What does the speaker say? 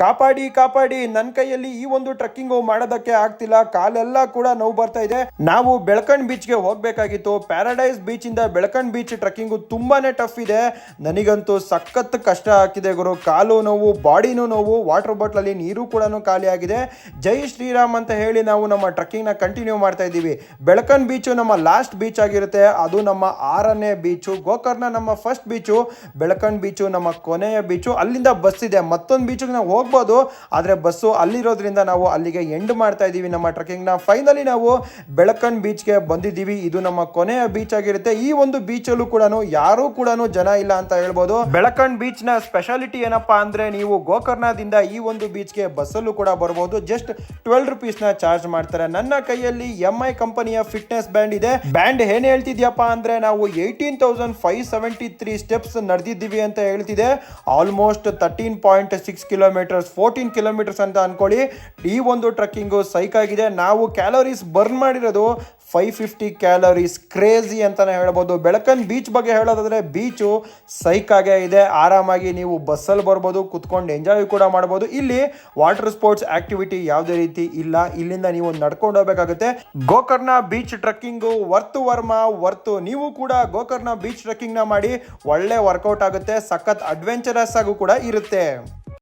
ಕಾಪಾಡಿ ಕಾಪಾಡಿ ನನ್ನ ಕೈಯಲ್ಲಿ ಈ ಒಂದು ಟ್ರೆಕ್ಕಿಂಗ್ ಮಾಡೋದಕ್ಕೆ ಆಗ್ತಿಲ್ಲ. ಕಾಲೆಲ್ಲ ಕೂಡ ನೋವು ಬರ್ತಾ ಇದೆ. ನಾವು ಬೆಳಕಣ್ ಬೀಚ್ಗೆ ಹೋಗಬೇಕಾಗಿತ್ತು. ಪ್ಯಾರಡೈಸ್ ಬೀಚ್ ಇಂದ ಬೆಳಕಣ್ ಬೀಚ್ ಟ್ರಕ್ಕಿಂಗ್ ತುಂಬಾನೇ ಟಫ್ ಇದೆ. ನನಗಂತೂ ಸಖತ್ ಕಷ್ಟ ಆಗ್ತಿದೆ ಗುರು. ಕಾಲು ನೋವು, ಬಾಡಿನೂ ನೋವು, ವಾಟರ್ ಬಾಟ್ಲಲ್ಲಿ ನೀರು ಕೂಡ ಖಾಲಿ ಆಗಿದೆ. ಜೈ ಶ್ರೀರಾಮ್ ಅಂತ ಹೇಳಿ ನಾವು ನಮ್ಮ ಟ್ರಕ್ಕಿಂಗ್ನ ಕಂಟಿನ್ಯೂ ಮಾಡ್ತಾ ಇದ್ದೀವಿ. ಬೆಳಕನ್ ಬೀಚು ನಮ್ಮ ಲಾಸ್ಟ್ ಬೀಚ್ ಆಗಿರುತ್ತೆ. ಅದು ನಮ್ಮ ಆರನೇ ಬೀಚು. ಗೋಕರ್ಣ ನಮ್ಮ ಫಸ್ಟ್ ಬೀಚು. ಬೆಳಕನ್ ಬೀಚು ನಮ್ಮ ಕೊನೆಯ ಬೀಚು. ಅಲ್ಲಿಂದ ಬಸ್ ಇದೆ. ಮತ್ತೊಂದು ಬೀಚಿಗೆ ನಾವು ಹೋಗ್ಬೋದು. ಆದರೆ ಬಸ್ಸು ಅಲ್ಲಿರೋದ್ರಿಂದ ನಾವು ಅಲ್ಲಿಗೆ ಎಂಡ್ ಮಾಡ್ತಾ ಇದ್ದೀವಿ ನಮ್ಮ ಟ್ರೆಕ್ಕಿಂಗ್ನ. ಫೈನಲಿ ನಾವು ಬೆಳಕನ್ ಬೀಚ್ಗೆ ಬಂದಿದ್ದೀವಿ. ಇದು ನಮ್ಮ ಕೊನೆಯ ಬೀಚ್ ಆಗಿರುತ್ತೆ. ಈ ಒಂದು ಬೀಚಲ್ಲೂ ಕೂಡ ಯಾರೂ ಕೂಡ ಜನ ಇಲ್ಲ ಅಂತ ಹೇಳ್ಬೋದು. ಬೆಳಕನ್ ಬೀಚ್ನ ಸ್ಪೆಷಾಲಿಟಿ ಏನಪ್ಪಾ ಅಂದ್ರೆ ನೀವು ಗೋಕರ್ಣದಿಂದ ಈ ಒಂದು ಬೀಚ್ಗೆ ಬಸ್ಸಲ್ಲೂ ಕೂಡ ಬರ್ಬೋದು. ಜಸ್ಟ್ ಟ್ವೆಲ್ ರುಪೀಸ್ನ ಚಾರ್ಜ್ ಮಾಡ್ತಾರೆ. ನನ್ನ ಕೈಯಲ್ಲಿ ಎಂ ಐ ಕಂಪನಿಯ ಫಿಟ್ನೆಸ್ ಬ್ಯಾಂಡ್ ಇದೆ. ಬ್ಯಾಂಡ್ ಏನ್ ಹೇಳ್ತಿದ್ಯಪ್ಪ ಅಂದ್ರೆ ನಾವು eighteen thousand five seventy three steps ನಡೆದಿದ್ದೀವಿ ಅಂತ ಹೇಳ್ತಿದೆ. Almost thirteen point six kilometres fourteen kilometres ಅಂತ ಅಂದ್ಕೊಳ್ಳಿ ಈ ಒಂದು ಟ್ರಕ್ಕಿಂಗು ಸೈಕ್ ಆಗಿದೆ. ನಾವು ಕ್ಯಾಲೋರೀಸ್ ಬರ್ನ್ ಮಾಡಿರೋದು ಫೈವ್ ಫಿಫ್ಟಿ ಕ್ಯಾಲೋರೀಸ್ ಕ್ರೇಜಿ ಅಂತಲೇ ಹೇಳ್ಬೋದು. ಬೆಳಕನ್ ಬೀಚ್ ಬಗ್ಗೆ ಹೇಳೋದಾದರೆ ಬೀಚು ಸೈಕ್ ಆಗೇ ಇದೆ. ಆರಾಮಾಗಿ ನೀವು ಬಸ್ಸಲ್ಲಿ ಬರ್ಬೋದು, ಕುತ್ಕೊಂಡು ಎಂಜಾಯ್ ಕೂಡ ಮಾಡ್ಬೋದು. ಇಲ್ಲಿ ವಾಟರ್ ಸ್ಪೋರ್ಟ್ಸ್ ಆಕ್ಟಿವಿಟಿ ಯಾವುದೇ ರೀತಿ ಇಲ್ಲ. ಇಲ್ಲಿಂದ ನೀವು ನಡ್ಕೊಂಡು ಹೋಗಬೇಕಾಗುತ್ತೆ. ಗೋಕರ್ಣ ಬೀಚ್ ಟ್ರಕ್ಕಿಂಗು ವರ್ತು ವರ್ಮ ವರ್ತು ನೀವು ಕೂಡ ಗೋಕರ್ಣ ಬೀಚ್ ಟ್ರಕ್ಕಿಂಗ್ನ ಮಾಡಿ ಒಳ್ಳೆ ವರ್ಕೌಟ್ ಆಗುತ್ತೆ. ಸಖತ್ ಅಡ್ವೆಂಚರಸ್ ಆಗೂ ಕೂಡ ಇರುತ್ತೆ.